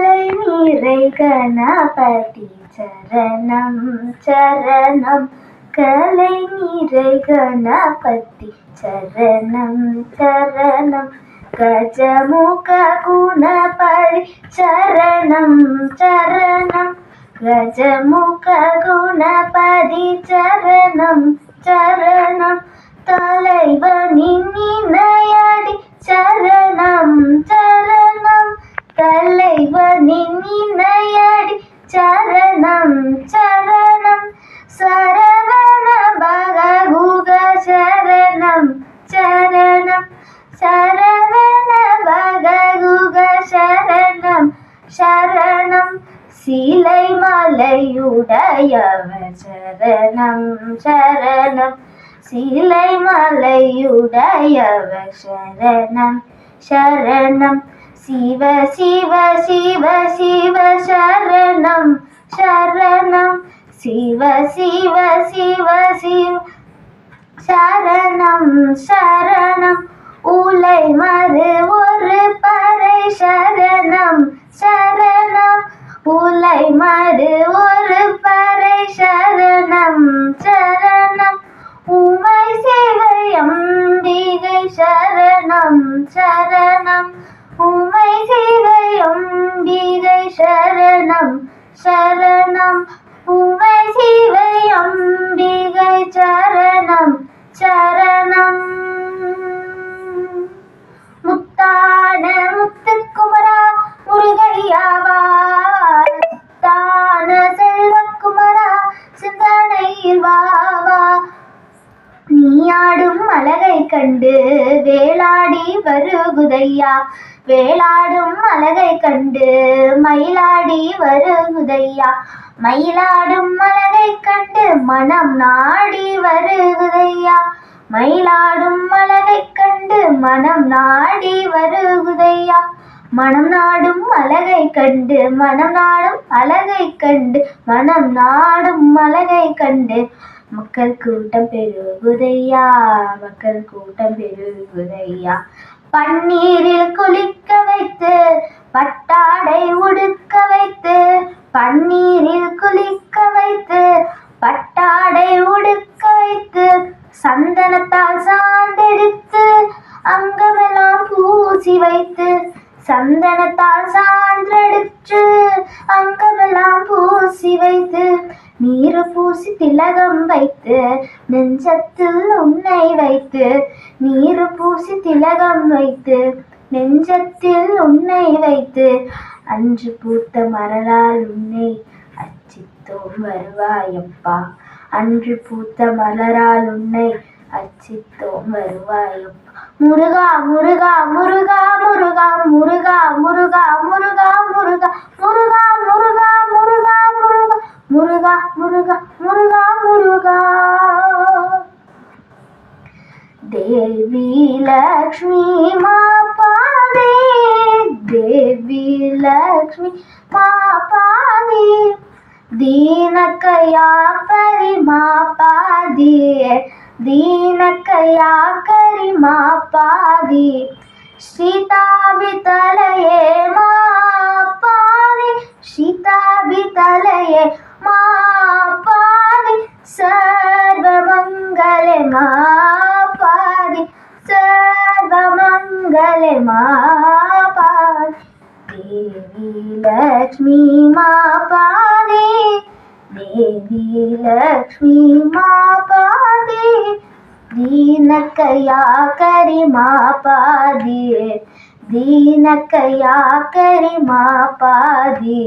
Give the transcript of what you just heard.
கலைமீரை கணபதி சரணம் சரணம் கலைமீரை கணபதி சரணம் சரணம் கஜமுக குணபலி சரணம் சரணம் గజముఖ గుణపది చరణం చరణం తలైవ నిన్నయడి చరణ சரணம். சரணம் சீலை மலையுடையவர் சரணம் சரணம். சீலை மலையுடையவர் சரணம் சரணம். சிவ சிவ சிவ சிவ சரணம் சரணம். சிவ சிவ சிவ சிவ சரணம் சரணம். உலை மறு மறு ஒரு பறை சரணம். சரணம் உமை சேவை அம்பிகை சரணம் சரணம். உமை சேவை அம்பிகை சரணம் சரணம். உமை சேவை அம்பிகை சரணம் சரணம். கண்டு வேளாடி வருகுதையா வேளாடும் அழகை கண்டு மயிலாடி வருகுதையா மயிலாடும் அழகை கண்டு மனம் நாடி வருகுதையா மயிலாடும் அழகை கண்டு மனம் நாடி வருகுதையா மனம் நாடும் அழகை கண்டு மனம் நாடும் அழகை கண்டு மனம் நாடும் அழகை கண்டு மக்கள் கூட்டம் பெருகுதையா மக்கள் கூட்டம் பெருகுதையா. பன்னீரில் குளிக்க வைத்து பட்டாடை உடுக்க வைத்து பன்னீரில் குளிக்க வைத்து பட்டாடை உடுக்க வைத்து சந்தனத்தால் சார்ந்தெடுத்து அங்கமெல்லாம் பூசி வைத்து சந்தனத்தால் சான்றெடுத்து அங்க பூசி வைத்து நீரு பூசி திலகம் வைத்து நெஞ்சத்தில் உன்னை வைத்து நீர் பூசி திலகம் வைத்து நெஞ்சத்தில் உன்னை வைத்து அன்று பூத்த மலரால் உன்னை அச்சித்தோம் வருவாயப்பா. அன்று பூத்த மலரால் உன்னை அச்சித்தோம் வருவாயப்பா. முருகா முருகா முருகா முருகா முருகா முருகா முருகா దేవి లక్ష్మి మా పాదే దేవి లక్ష్మి మా పాదే దీనకయా పరి మా పాదే దీనకయా కరి మా పాదే. సీతాబితలయే మా పాదే సీతాబితలయే మా मापा देवि लक्ष्मी मापादे देवि लक्ष्मी मा पादे दीनकया करि मा पादे दीनकया करि मा पादे